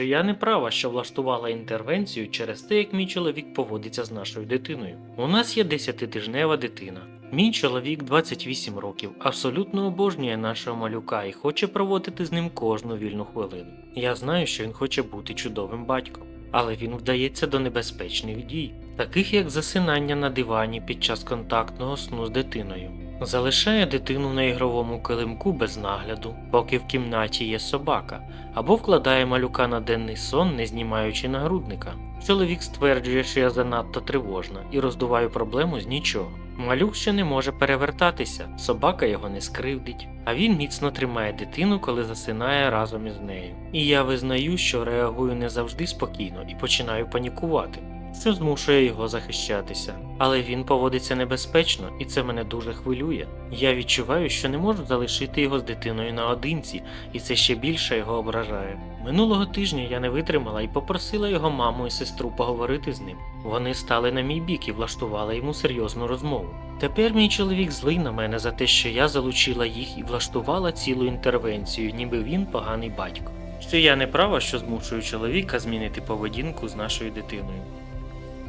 що я не права, що влаштувала інтервенцію через те, як мій чоловік поводиться з нашою дитиною. У нас є 10-тижнева дитина. Мій чоловік 28 років, абсолютно обожнює нашого малюка і хоче проводити з ним кожну вільну хвилину. Я знаю, що він хоче бути чудовим батьком, але він вдається до небезпечних дій, таких як засинання на дивані під час контактного сну з дитиною. Залишає дитину на ігровому килимку без нагляду, поки в кімнаті є собака, або вкладає малюка на денний сон, не знімаючи нагрудника. Чоловік стверджує, що я занадто тривожна і роздуваю проблему з нічого. Малюк ще не може перевертатися, собака його не скривдить, а він міцно тримає дитину, коли засинає разом із нею. І я визнаю, що реагую не завжди спокійно і починаю панікувати, що змушує його захищатися. Але він поводиться небезпечно, і це мене дуже хвилює. Я відчуваю, що не можу залишити його з дитиною наодинці, і це ще більше його ображає. Минулого тижня я не витримала і попросила його маму і сестру поговорити з ним. Вони стали на мій бік і влаштували йому серйозну розмову. Тепер мій чоловік злий на мене за те, що я залучила їх і влаштувала цілу інтервенцію, ніби він поганий батько. Що я не права, що змушую чоловіка змінити поведінку з нашою дитиною.